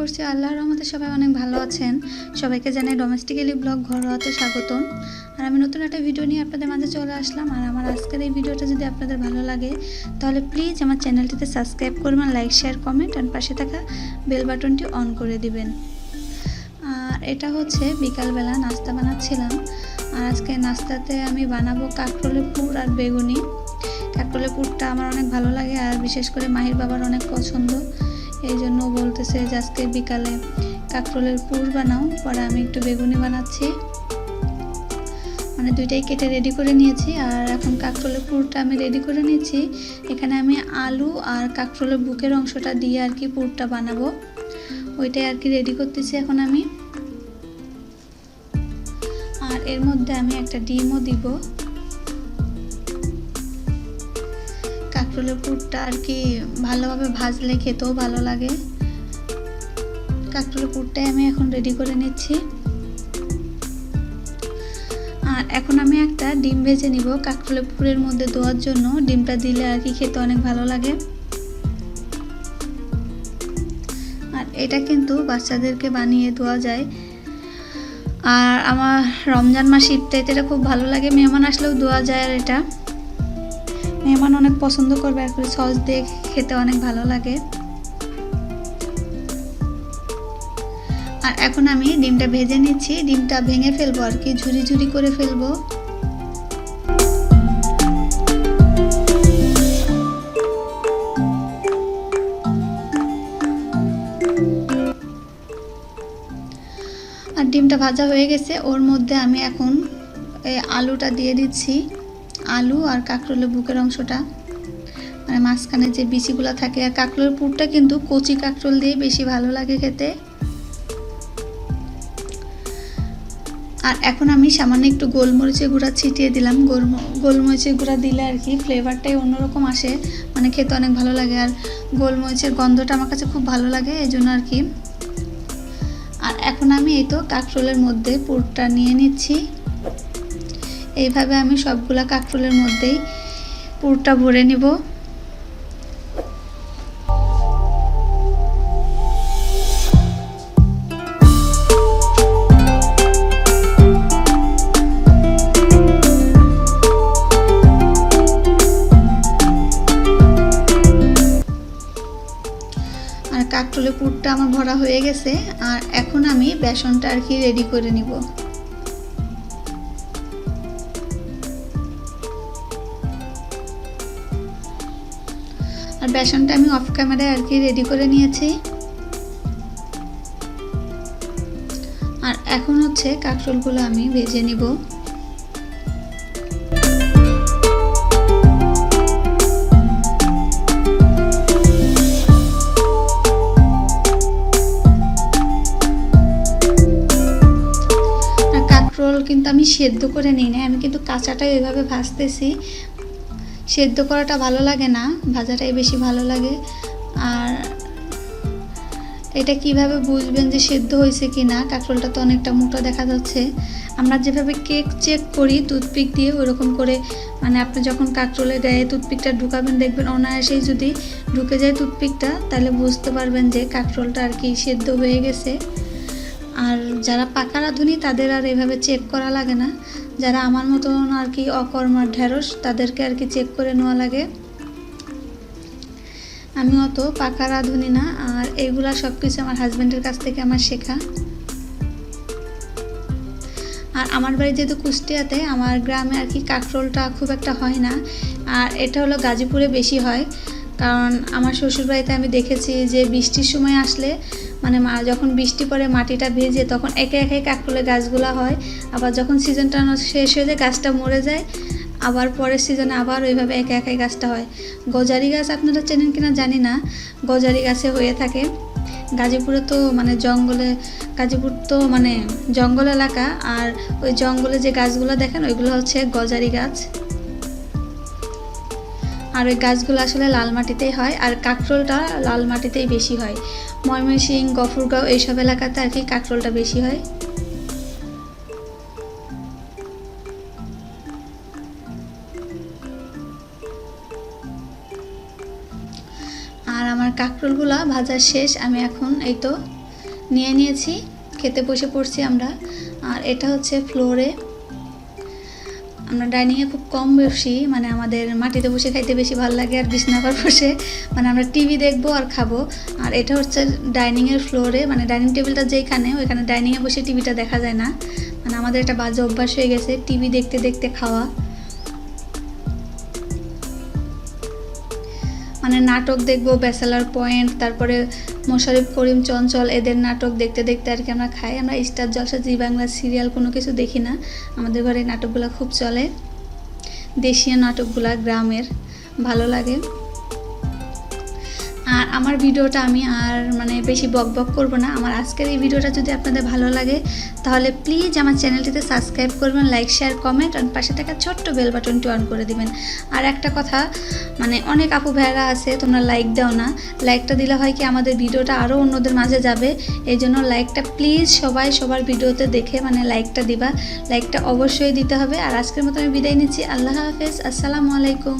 করছি আল্লাহর রহমতে সবাই অনেক ভালো আছেন। সবাইকে জানাই ডোমেস্টিক্যালি ব্লগ ঘরোয়াতে স্বাগতম। আর আমি নতুন একটা ভিডিও নিয়ে আপনাদের মাঝে চলে আসলাম। আর আমার আজকের এই ভিডিওটা যদি আপনাদের ভালো লাগে, তাহলে প্লিজ আমার চ্যানেলটিতে সাবস্ক্রাইব করবেন লাইক শেয়ার কমেন্ট আর পাশে থাকা বেল বাটনটি অন করে দিবেন। আর এটা হচ্ছে বিকালবেলা নাস্তা বানাচ্ছিলাম। আর আজকে নাস্তাতে আমি বানাবো কাঁকরোলের পুর আর বেগুনি। কাঁকরোলের পুরটা আমার অনেক ভালো লাগে, আর বিশেষ করে মাহির বাবার অনেক পছন্দ। এই জন্য বলতেছে যে আজকে বিকালে কাঁকরোলের পুর বানাও, পরে আমি একটু বেগুনি বানাচ্ছি। মানে দুইটাই কেটে রেডি করে নিয়েছি, আর এখন কাঁকরোলের পুরটা আমি রেডি করে নিয়েছি এখানে আমি আলু আর কাঁকরোলের বুকের অংশটা দিয়ে আর কি পুরটা বানাবো। ওইটাই আর কি রেডি করতেছি এখন আমি। আর এর মধ্যে আমি একটা ডিমও দিব। কাঁকরোলের পুরটা আর কি ভালোভাবে ভাজলে খেতেও ভালো লাগে। কাঁকরোলের পুরটাই আমি এখন রেডি করে নিচ্ছি। আর এখন আমি একটা ডিম ভেজে নিব কাঁকরোলের পুরের মধ্যে দেওয়ার জন্য। ডিমটা দিলে আর কি খেতে অনেক ভালো লাগে। আর এটা কিন্তু বাচ্চাদেরকে বানিয়ে দেওয়া যায়। আর আমার রমজান মাস ইফতারিতে এটা খুব ভালো লাগে। মেহমান আসলেও দেওয়া যায় আর এটা। মেহমান অনেক পছন্দ করবে করে সস দিয়ে খেতে অনেক ভালো লাগে। আর এখন আমি ডিমটা ভেজে নিচ্ছি, ডিমটা ভেঙে ফেলব আর কি, ঝুরি ঝুরি করে ফেলব। আর ডিমটা ভাজা হয়ে গেছে, ওর মধ্যে আমি এখন আলুটা দিয়ে দিচ্ছি। আলু আর কাঁকরোলের বুকের অংশটা। মানে মাঝখানে যে বিচিগুলো থাকে, আর কাঁকরোলের পুরটা কিন্তু কচি কাঁকরোল দিয়ে বেশি ভালো লাগে খেতে। আর এখন আমি সামান্য একটু গোলমরিচের গুঁড়া ছিটিয়ে দিলাম। গোলমরিচের গুঁড়া দিলে আর কি ফ্লেভারটাই অন্যরকম আসে। মানে খেতে অনেক ভালো লাগে। আর গোলমরিচের গন্ধটা আমার কাছে খুব ভালো লাগে, এই জন্য আর কি। আর এখন আমি এই তো কাঁকরোলের মধ্যে পুরটা নিয়ে নিচ্ছি। এইভাবে আমি সবগুলা কাঁকরোলের মধ্যেই পুরটা ভরে নিব। কাকরোলের পুরটা আমার ভরা হয়ে গেছে, আর এখন আমি বেসনটা আর কি রেডি করে নিব। আর বেসনটা আমি অফ ক্যামেরায় আর কি রেডি করে নিয়েছি। আর এখন হচ্ছে কাঁকরোলগুলো আমি ভেজে নিব। কাঁকরোল কিন্তু আমি সেদ্ধ করে নিই না আমি কিন্তু কাঁচাটাই ওইভাবে ভাজতেছি। সেদ্ধ করাটা ভালো লাগে না, ভাজাটাই বেশি ভালো লাগে। আর এটা কীভাবে বুঝবেন যে সেদ্ধ হয়েছে কি না কাঁকরোলটা তো অনেকটা মোটা দেখা যাচ্ছে। আমরা যেভাবে কেক চেক করি, টুথপিক দিয়ে ওরকম করে মানে আপনি যখন কাঁকরোলের গায়ে টুথপিকটা ঢুকাবেন, দেখবেন অনায়াসেই যদি ঢুকে যায় টুথপিকটা, তাহলে বুঝতে পারবেন যে কাঁকরোলটা আর কি সেদ্ধ হয়ে গেছে। আর যারা পাকা রাঁধুনি তাদের আর এভাবে চেক করা লাগে না। যারা আমার মতন আর কি অকর্মার ঢেঁড়স, তাদেরকে আর কি চেক করে নেওয়া লাগে। আমি অত পাকা রাঁধুনি না আর এগুলা সব কিছু আমার হাজব্যান্ডের কাছ থেকে আমার শেখা। আর আমার বাড়ি যেহেতু কুষ্টিয়াতে, আমার গ্রামে আর কি কাঁকরোলটা খুব একটা হয় না। আর এটা হলো গাজীপুরে বেশি হয়, কারণ আমার শ্বশুরবাড়িতে আমি দেখেছি যে বৃষ্টির সময় আসলে মানে মা যখন বৃষ্টি পড়ে মাটিটা ভেজে তখন একে একে কাকরোলের গাছগুলো হয়। আবার যখন সিজনটা শেষ হয়ে যায়, গাছটা মরে যায়, আবার পরের সিজনে আবার ওইভাবে একে একে গাছটা হয়। গজারি গাছ আপনারা চেনেন কিনা জানি না, গজারি গাছে হয়ে থাকে। গাজীপুরে তো মানে জঙ্গলে, গাজীপুর তো মানে জঙ্গল এলাকা, আর ওই জঙ্গলে যে গাছগুলো দেখেন, ওইগুলো হচ্ছে গজারি গাছ। আর ওই গাছগুলো আসলে লাল মাটিতেই হয় আর কাঁকরোলটা লাল মাটিতেই বেশি হয়। ময়মনসিং, গফরগাঁও এইসব এলাকাতে আর কি কাঁকরোলটা বেশি হয়। আর আমার কাঁকরোলগুলো ভাজা শেষ, আমি এখন এই তো নিয়ে নিয়েছি, খেতে বসে পড়ছি আমরা। আর এটা হচ্ছে ফ্লোরে। আমরা ডাইনিংয়ে খুব কম বসি মানে আমাদের মাটিতে বসে খাইতে বেশি ভালো লাগে আর বিছনাপার বসে। মানে আমরা টিভি দেখব আর খাব। আর এটা হচ্ছে ডাইনিংয়ের ফ্লোরে মানে ডাইনিং টেবিলটা যেখানে ওইখানে ডাইনিংয়ে বসে টিভিটা দেখা যায় না। মানে আমাদের একটা বাজে অভ্যাস হয়ে গেছে টিভি দেখতে দেখতে খাওয়া। মানে নাটক দেখব ব্যাচেলার পয়েন্ট তারপরে মোশারিফ করিম চঞ্চল, এদের নাটক দেখতে দেখতে আর কি আমরা খাই। আমরা স্টার জলসা, জি বাংলা সিরিয়াল কোনো কিছু দেখি না। আমাদের ঘরে নাটকগুলো খুব চলে। দেশীয় নাটকগুলা গ্রামের, ভালো লাগে। আর আমার ভিডিওটা আমি আর মানে বেশি বক বক করব না। আমার আজকের এই ভিডিওটা যদি আপনাদের ভালো লাগে, তাহলে প্লিজ আমার চ্যানেলটিতে সাবস্ক্রাইব করবেন লাইক শেয়ার কমেন্ট আর পাশে থাকা ছোট্ট বেল বাটনটি অন করে দিবেন। আর একটা কথা মানে অনেক আপু ভাইয়ারা আছে, তোমরা লাইক দাও না। লাইকটা দিলে হয় কি, আমাদের ভিডিওটা আরও অন্যদের মাঝে যাবে। এই জন্য লাইকটা প্লিজ সবাই সবার ভিডিওতে দেখে মানে লাইকটা দিবা। লাইকটা অবশ্যই দিতে হবে। আর আজকের মতো আমি বিদায় নিচ্ছি। আল্লাহ হাফেজ। আসসালামু আলাইকুম।